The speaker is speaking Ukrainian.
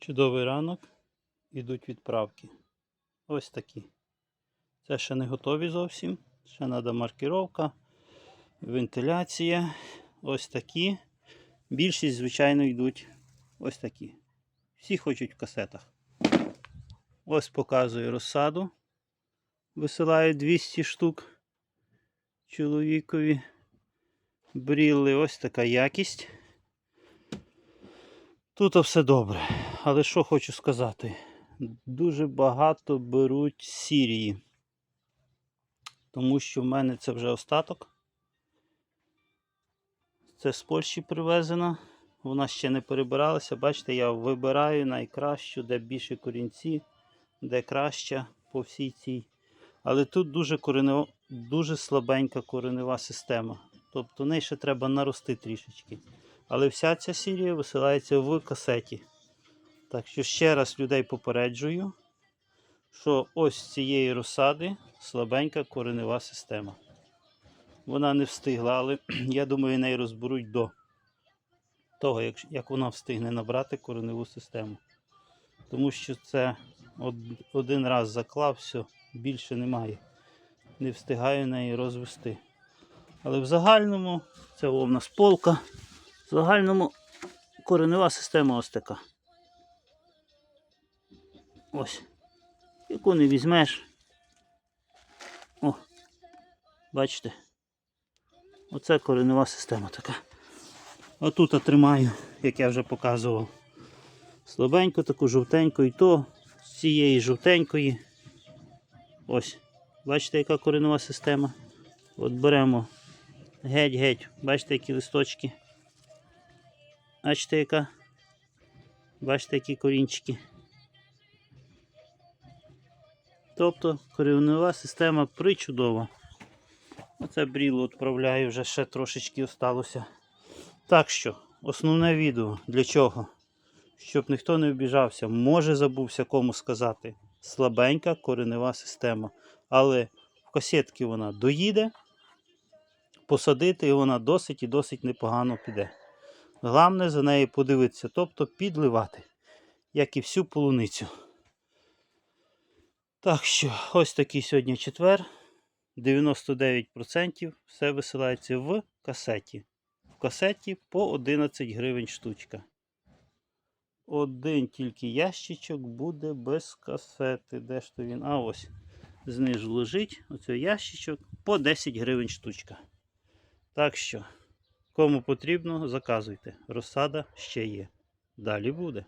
Чудовий ранок. Ідуть відправки. Ось такі. Це ще не готові зовсім. Ще треба маркіровка, вентиляція. Ось такі. Більшість, звичайно, йдуть ось такі. Всі хочуть в касетах. Ось показую розсаду. Висилаю 200 штук чоловікові. Бріли ось така якість. Тут все добре. Але що хочу сказати? Дуже багато беруть Сірії. Тому що в мене це вже остаток. Це з Польщі привезено. Вона ще не перебиралася. Бачите, я вибираю найкращу, де більше корінці, де краща по всій цій. Але тут дуже, коренево, дуже слабенька коренева система. Тобто неї ще треба нарости трішечки. Але вся ця серія висилається в касеті. Так що ще раз людей попереджую, що ось цієї розсади слабенька коренева система. Вона не встигла, але я думаю, неї розберуть до того, як, як вона встигне набрати кореневу систему. Тому що це од- один раз заклав, все, більше немає. Не встигаю неї розвести. Але в загальному це о, в нас полка. В загальному коренева система ось така. Ось. Яку не візьмеш. О, бачите? Оце коренева система така. Отут я тримаю, як я вже показував. Слабенько, таку жовтеньку і то з цієї жовтенької. Ось. Бачите, яка коренова система? От беремо геть-геть. Бачите, які листочки. Бачите, яка? Бачите, які корінчики. Тобто коренева система причудова. Оце бріло відправляю, вже ще трошечки осталося. Так що, основне відео для чого? Щоб ніхто не обіжався, може забувся кому сказати. Слабенька коренева система. Але в касетки вона доїде, посадити і вона досить і досить непогано піде. Головне за нею подивитися, тобто підливати, як і всю полуницю. Так що, ось такий сьогодні четвер. 99% все висилається в касеті. В касеті по 11 гривень штучка. Один тільки ящичок буде без касети. Де ж то він? А ось. Знизу лежить оцей ящичок по 10 гривень штучка. Так що, кому потрібно, заказуйте. Розсада ще є. Далі буде.